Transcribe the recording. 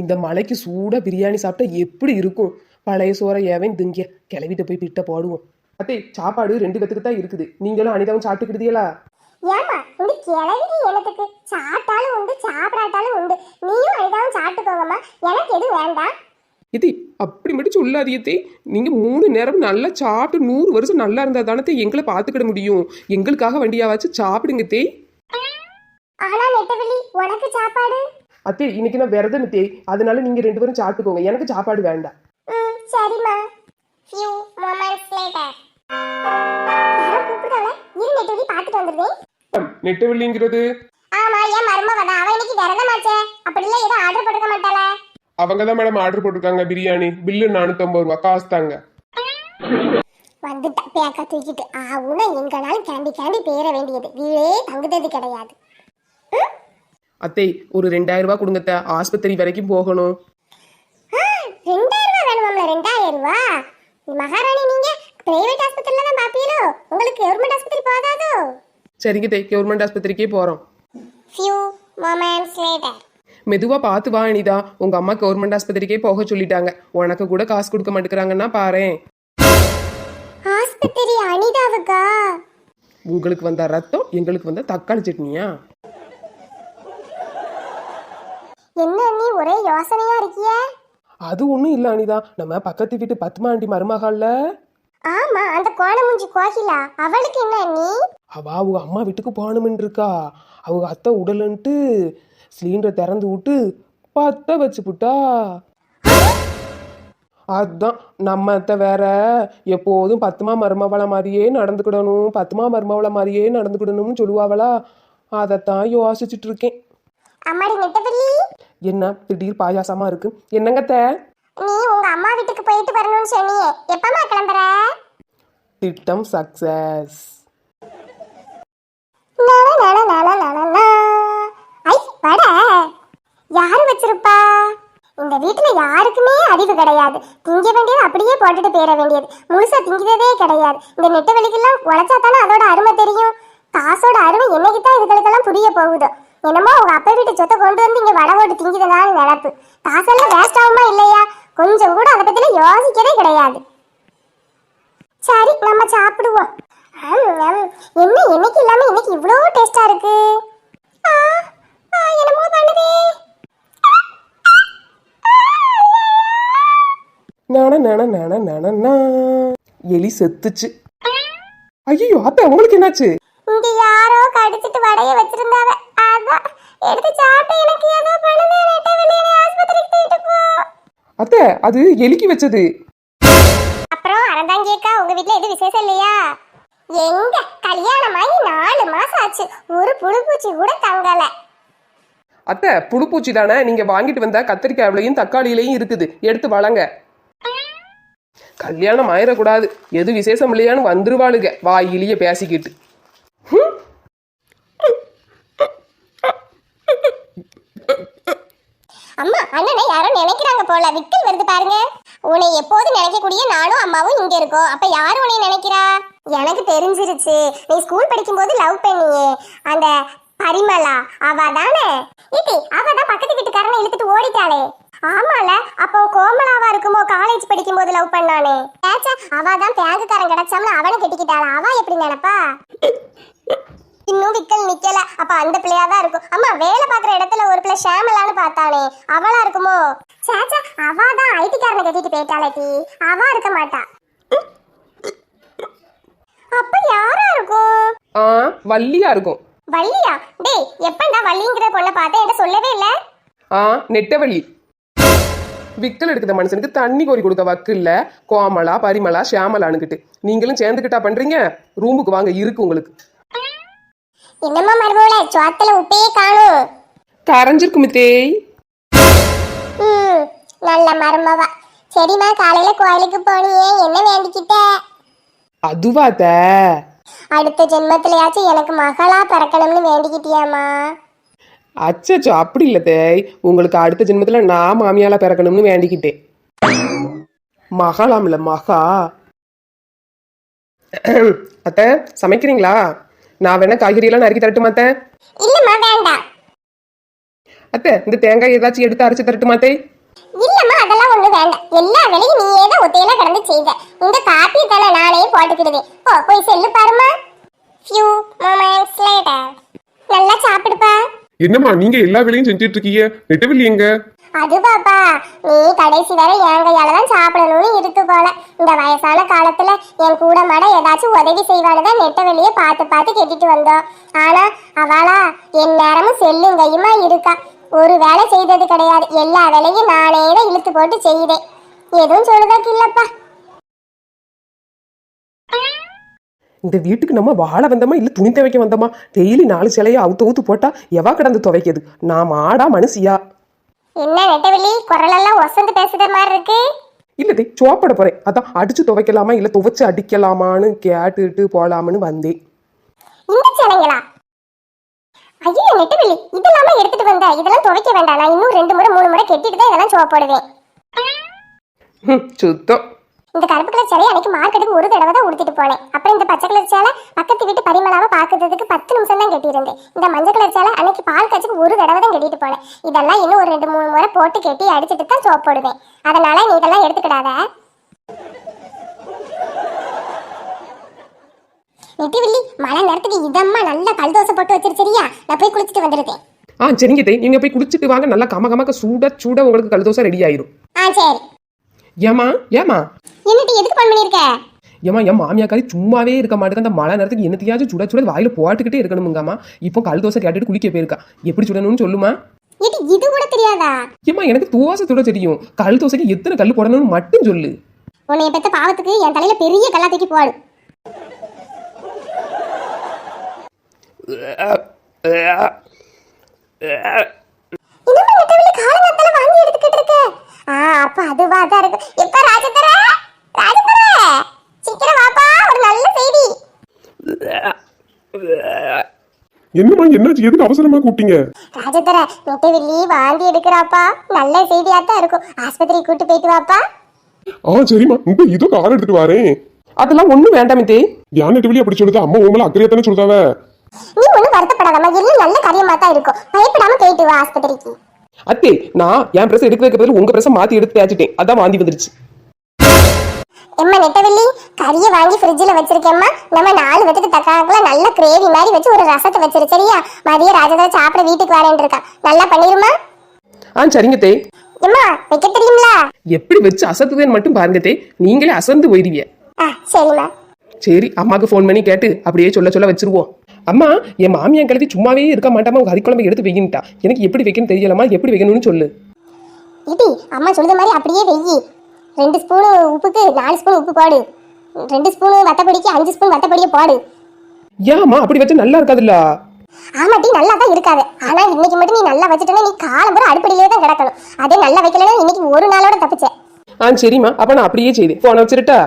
இந்த மலைக்கு சூடா பிரியாணி சாப்பிட்டா எப்படி இருக்கும்? பழைய சோறை ஏவன் திங்க கிளவிட்ட போய் பிட்ட போடுவோம். அத்தே சாப்பாடு ரெண்டு பேத்துக்கு தான் இருக்குது. நீங்களும் அனிதாவும் சாப்பிட்டுக்கிட்டீங்களா ஏமா இந்த கிழவி எனத்துக்கு சாப்பிட்டாலும் உண்டு சாப்பிடாட்டாலும் உண்டு. நீயும் அனிதாவும் சாப்பிட்டுக்கோங்கம்மா எனக்கு எதுவும் வேண்டாம். இது அப்படி மட்டும் சொல்லாதியத்தே நீங்க மூணு நேரம் நல்லா சாப்பிட்டு நூறு வருஷம் நல்லா இருந்தா தானே எங்களை பார்த்துக்கிட முடியும். எங்களுக்காக வண்டியாவாச்சு சாப்பிடுங்க தே ஆனா நெட்டவெளி உனக்கு சாப்பாடு? அத்தே இன்னைக்கு நான் விரதம் தே அதனால நீங்க ரெண்டு பேரும் சாப்பிட்டுக்கோங்க. எனக்கு சாப்பாடு வேண்டாம். சரிம்மா. ஃபியூ மொமெண்ட்ஸ் லேட்டர் கூப்பிடுறாங்க இரு நெட்டவெளி பார்த்துட்டு வந்துடுறேன் நெட்டவள்ளிங்கிறது ஆமா ஏன் மருமக தான். அவ இன்னைக்கு விரதமாச்சே. அப்படி இல்ல ஏதோ ஆர்டர் போட்டுக்க மாட்டாளா. அவங்க தான் மேடம் ஆர்டர் போட்டிருக்காங்க பிரியாணி. பில்லு நானூத்தம்பது ரூபா காசு தாங்க. வந்துட்டா பேக்க தூக்கிட்டு. ஆவுனா எங்கனாலும் கேண்டி கேண்டி பேர வேண்டியது. வீடே தங்குதது கிடையாது. அத்தை ஒரு ரெண்டாயிரம் ரூபாய் கொடுங்கத்த ஆஸ்பத்திரி வரைக்கும் போகணும். ரெண்டாயிரம் வேணுமாம்ல ரெண்டாயிரம் ரூபாய்? மகாராணி நீங்க பிரைவேட் ஆஸ்பத்திரியில தான் பாப்பீங்களோ? உங்களுக்கு கவர்மெண்ட் ஆஸ்பத்திரி போதாதோ? சரிங்க தே கவர்மெண்ட் ஆஸ்பத்திரிக்கே போறோம். ஃபியூ மொமெண்ட்ஸ் லேட்டர் மெதுவா பார்த்து வா அனிதா. உங்க அம்மா கவர்மெண்ட் ஆஸ்பத்திரிக்கே போக சொல்லிட்டாங்க. உனக்கு கூட காசு கொடுக்க மாட்டேங்கிறாங்கன்னா பாரேன். ஆஸ்பத்திரி அனிதாவுக்கா? உங்களுக்கு வந்த ரத்தம் எங்களுக்கு வந்த தக்காளி சட்னியா? என்ன நீ ஒரே யோசனையா இருக்கியே? அது ஒன்றும் இல்லை அனிதா. நம்ம பக்கத்து வீட்டு பத்மா ஆண்டி மருமகால்ல ஆமா அந்த கோணமுஞ்சி கோகிலா. அவளுக்கு என்ன நீ அவ அவங்க அம்மா வீட்டுக்கு போகணுமென்னு இருக்கா அவங்க அத்தை உடலன்ட்டு சிலிண்டரை திறந்து விட்டு பத்த வச்சு புட்டா அதான் நம்ம அத்தை வேற. எப்போதும் பத்துமா மருமவளை மாதிரியே நடந்துக்கிடணும் பத்துமா மருமவளை மாதிரியே நடந்துக்கிடணும்னு சொல்லுவாவளா. அதைத்தான் யோசிச்சுட்டு இருக்கேன். அம்மாடி நெட்டவள்ளி என்ன திடீர் பாயாசமா இருக்கு? என்னங்கத்த? நீ உங்க அம்மா வீட்டுக்கு போயிட்டு வரணும்னு சொன்னியே. எப்பமா கிளம்புற? திட்டம் சக்சஸ் யாரு வச்சிருப்பா? இந்த வீட்டுல யாருக்குமே அறிவு கிடையாது. திங்க வேண்டியது அப்படியே போட்டுட்டு போயிட வேண்டியது. முழுசா திங்கிறதே கிடையாது. இந்த நெட்ட வெளிக்கெல்லாம் உழைச்சா தானே அதோட அருமை தெரியும். காசோட அருமை என்னைக்கு தான் இதுகளுக்கெல்லாம் புரிய போகுதோ? என்னமோ உங்க அப்பா வீட்டு சொத்தை கொண்டு வந்து இங்க வடை போட்டு திங்குறதான்னு நினப்பு. காசெல்லாம் வேஸ்ட் ஆகுமா இல்லையா? கொஞ்சம் கூட அதை பத்தில யோசிக்கவே கிடையாது. சரி நம்ம சாப்பிடுவோம். என்ன என்னைக்கு இல்லாம இன்னைக்கு இவ்வளோ டேஸ்டா இருக்கு? என்னமோ பண்ணுதே. நான நான நான நான எலி செத்துச்சு. ஐயோ அத்தை உங்களுக்கு என்னாச்சு? இங்க யாரோ கடிச்சிட்டு வடைய வச்சிருந்தாவ. அதான் எடுத்து சாப்பிட்டு எனக்கு ஏதோ பண்ணுது நெட்ட வெளியே ஆஸ்பத்திரிக்கு தூக்கிட்டு போ. அத்தை அது எலிக்கு வச்சது. அப்புறம் அறந்தாங்கேக்கா உங்க வீட்ல எது விசேஷம் இல்லையா? எங்க? கல்யாணம் ஆகி நாலு மாசம் ஆச்சு. ஒரு புழுப்பூச்சி கூட தங்கல. அத்தை புழுப்பூச்சி தானே? நீங்க வாங்கிட்டு வந்த கத்திரிக்காயிலையும் தக்காளியிலையும் இருக்குது. எடுத்து வளங்க. கல்யாணம் ஆயிடக்கூடாது எது விசேஷம் இல்லையான்னு வந்துருவாளுங்க வாயிலேயே பேசிக்கிட்டு அம்மா அண்ணனை யாரோ நினைக்கிறாங்க போல. விக்கல் வருது பாருங்க. உன்னை எப்போது நினைக்கக்கூடிய நானும் அம்மாவும் இங்க இருக்கோம். அப்ப யாரு உன்னை நினைக்கிறா? எனக்கு தெரிஞ்சிருச்சு. நீ ஸ்கூல் படிக்கும்போது லவ் பண்ணியே. அந்த பரிமளா அவ தானே இட்டி அவ தான் பக்கத்து வீட்டுக்காரனை இழுத்துட்டு ஓடிட்டாளே. ஆமால அப்போ கோமலாவா இருக்குமோ காலேஜ் படிக்கும்போது லவ் பண்ணானே. ஏச்சா அவ தான் பேங்குக்காரன் கிடைச்சாமல அவனை கெட்டிக்கிட்டாளா? அவ எப்படி நினைப்பா? இன்னும் விக்கல் நிக்கல. அப்ப அந்த பிள்ளையா தான் இருக்கும். அம்மா வேலை பாக்குற இடத்துல ஒரு பிள்ளை ஷாமலான்னு பார்த்தானே அவளா இருக்குமோ? சேச்சா அவ தான் ஐடி காரனை கட்டிட்டு போயிட்டாளே டி. அவ இருக்க மாட்டா. அப்ப யாரா இருக்கும்? ஆ வள்ளியா இருக்கும். வள்ளியா? டேய் எப்பண்டா வள்ளிங்கிற பொண்ணை பார்த்தேன் என்கிட்ட சொல்லவே இல்ல? ஆ நெட்டவள்ளி விக்கல் எடுக்கிற மனுஷனுக்கு தண்ணி கோரி கொடுக்க வக்கு இல்ல. கோமலா பரிமளா ஷியாமலானுக்கிட்டு நீங்களும் சேர்ந்துக்கிட்டா பண்றீங்க? ரூமுக்கு வாங்க இருக்கு உங்களுக்கு. என்னம்மா மருமகளே சோத்துல உப்பே காணும். கரைஞ்சிருக்கும் தேய் ம் நல்ல மருமவா. சரிம்மா காலையில கோயிலுக்கு போனியே என்ன வேண்டிக்கிட்ட? அதுவாத்த அடுத்த ஜென்மத்திலயாச்சும் எனக்கு மகளா பிறக்கணும்னு வேண்டிக்கிட்டியாமா அச்சச்சோ அப்படி இல்ல தேய் உங்களுக்கு அடுத்த ஜென்மத்துல நான் மாமியால பிறக்கணும்னு வேண்டிக்கிட்டேன். மகாலாம்ல மகா. அத்தை சமைக்கிறீங்களா? நான் வேணா காய்கறி எல்லாம் நறுக்கி தரட்டுமா அத்தை? இல்லம்மா வேண்டாம். அத்தை இந்த தேங்காய் ஏதாச்சும் எடுத்து அரைச்சு தரட்டுமா அத்தை? இல்லம்மா அதெல்லாம் ஒண்ணு வேண்டாம். எல்லா வேலையும் நீயே தான் ஒத்தையில கிடந்து செய்த இந்த காப்பி தானே நானே போட்டுக்கிடுவேன். ஓ போய் செல்லு பாருமா ஃபியூ மொமெண்ட்ஸ் லேட்டர் நல்லா சாப்பிடுப்பா. என்னம்மா நீங்க எல்லா வேலையும் செஞ்சுட்டு இருக்கீங்க? நெட்டவெளி எங்க? அது பாப்பா நீ கடைசி வரை என் கையால தான் சாப்பிடணும்னு இருக்கு போல. இந்த வயசான காலத்துல என் கூட மட ஏதாச்சும் உதவி செய்வான்னு தான் நெட்ட வெளியே பார்த்து பார்த்து கேட்டுட்டு வந்தோம். ஆனா அவளா என் நேரமும் செல்லுங்கையுமா இருக்கா. ஒரு வேலை செய்தது கிடையாது. எல்லா வேலையும் நானே தான் இழுத்து போட்டு செய்தேன். எதுவும் சொல்லுதாக்கு இல்லப்பா. இந்த வீட்டுக்கு நம்ம வாழ வந்தோமா இல்லை துணி துவைக்க வந்தோமா? டெய்லி நாலு சிலையை அவுத்து ஊத்து போட்டா எவா கிடந்து துவைக்குது? நான் மாடா மனுஷியா? என்ன நெட்டவெளி? குரலெல்லாம் ஒசந்து பேசுற மாதிரி இருக்கு. இல்லதே சோப்பட போறேன். அதான் அடிச்சு துவைக்கலாமா? இல்ல துவைச்சு அடிக்கலாமான்னு கேட்டுட்டு போலாமான்னு வந்தேன். இந்த சேலைங்களா ஐயோ நெட்டவெளி இதெல்லாம எடுத்துட்டு வந்த? இதெல்லாம் துவைக்க வேண்டாம். நான் இன்னும் ரெண்டு முறை மூணு முறை கெட்டிட்டு தான் இதெல்லாம் சோப் போடுவேன். ஹம், சுத்தம். இந்த கருப்பு கலர் சேலையை அன்னைக்கு மார்க்கெட்டுக்கு ஒரு தடவை தான் உடுத்திட்டு போனேன். அப்புறம் இந்த பச்சை கலர் சேலை பக்கத்து வீட்டு பரிமளாவை பார்க்கறதுக்கு பத்து நிமிஷம் தான் கட்டியிருந்தேன். இந்த மஞ்சள் கலர் சேலை அன்னைக்கு பால் காய்ச்சுக்கு ஒரு தடவை தான் கட்டிட்டு போனேன். இதெல்லாம் இன்னும் ஒரு ரெண்டு மூணு முறை போட்டு கட்டி அடிச்சிட்டு தான் சோப் போடுவேன். அதனால நீ இதெல்லாம் எடுத்துக்கிடாத. நெட்டிவில்லி மழை நேரத்துக்கு இதம்மா நல்லா கல் தோசை போட்டு வச்சிரு சரியா? நான் போய் குளிச்சுட்டு வந்துருக்கேன் ஆ சரிங்க தே நீங்க போய் குடிச்சிட்டு வாங்க. நல்லா கம கமக்க சூட சூட உங்களுக்கு கழுதோசை ரெடி ஆயிரும். ஆ சரி. ஏமா ஏமா என்னட்டு எதுக்கு பண்ண பண்ணிருக்க? ஏமா என் மாமியாக்காரி சும்மாவே இருக்க மாட்டேங்க அந்த மழை நேரத்துக்கு என்னத்தையாச்சும் சுட சுட வாயில போட்டுக்கிட்டே இருக்கணுமுங்கம்மா. இப்போ கல் தோசை கேட்டுட்டு குளிக்க போயிருக்கா. எப்படி சுடணும்னு சொல்லுமா? இது கூட தெரியாதா? ஏமா எனக்கு தோசை சுட தெரியும். கல் தோசைக்கு எத்தனை கல் போடணும்னு மட்டும் சொல்லு. உன்னைய பெத்த பாவத்துக்கு என் தலையில பெரிய கல்லா தூக்கி போடு. அப்ப அதுவா தான் இருக்கு? எப்ப ராஜதர ராஜதர சீக்கிரம் வாப்பா ஒரு நல்ல செய்தி என்னம்மா என்னாச்சு? எதுக்கு அவசரமா கூப்பிட்டீங்க? ராஜதர நெட்டவெளி வாந்தி எடுக்கிறாப்பா? நல்ல செய்தியா தான் இருக்கும். ஆஸ்பத்திரி கூட்டு போயிட்டு வாப்பா. ஆ சரிம்மா. இந்த இதோ கார் எடுத்துட்டு வரேன். அதெல்லாம் ஒண்ணும் வேண்டாமே தே யான் நெட்டவெளி அப்படி சொல்லுது? அம்மா உங்களை அக்கறையா தானே சொல்லுதாவ நீ ஒன்றும் வருத்தப்படாதம்மா. எல்லாம் நல்ல காரியமா தான் இருக்கும் பயப்படாம போயிட்டு வா ஆஸ்பத்திரிக்கு? அத்தே நான் என் பிரஸ் எடுக்க வைக்க பதில் உங்க பிரஸ் மாத்தி எடுத்து தேய்ச்சிட்டேன் அதான் வாந்தி வந்துருச்சு. எம்மா நெட்டவெள்ளி கறியை வாங்கி ஃப்ரிட்ஜில் வச்சிருக்கேம்மா. நம்ம நாலு பேத்துக்கு தக்காக்குல நல்ல கிரேவி மாதிரி வச்சு ஒரு ரசத்தை வச்சிரு சரியா? மதியம் ராஜதா சாப்பிட வீட்டுக்கு வரேன் இருக்கா. நல்லா பண்ணிருமா? ஆ சரிங்க தே. எம்மா வைக்க தெரியுங்களா எப்படி வச்சு அசத்துவேன்னு மட்டும் பாருங்க தே. நீங்களே அசந்து போயிருவீங்க ஆ சரிம்மா. சரி அம்மாக்கு ஃபோன் பண்ணி கேட்டு அப்படியே சொல்ல சொல்ல வச்சிருவோம். அம்மா என் மாமியார் கழுவி சும்மாவே இருக்க மாட்டாம உங்க கறிக்குழம்பு எடுத்து வைக்கிட்டா எனக்கு எப்படி வைக்கணும் தெரியலமா எப்படி வைக்கணும்னு சொல்லு. இடி அம்மா சொல்லுத மாதிரி அப்படியே வெயி. ரெண்டு ஸ்பூனு உப்புக்கு நாலு ஸ்பூன் உப்பு போடு. ரெண்டு ஸ்பூனு வத்தப்பொடிக்கு அஞ்சு ஸ்பூன் வத்தப்பொடியை போடு. ஏம்மா அப்படி வச்சா நல்லா இருக்காதுல்ல? ஆமாட்டி நல்லா தான் இருக்காது. ஆனா இன்னைக்கு மட்டும் நீ நல்லா வச்சுட்டேன்னா நீ காலம் பூரா அடுப்படியிலே தான் கிடக்கணும். அதே நல்லா வைக்கலன்னா இன்னைக்கு ஒரு நாளோட தப்பிச்ச. ஆ சரிம்மா. அப்ப நான் அப்படியே செய்தேன் போன வச்சிருட்டா?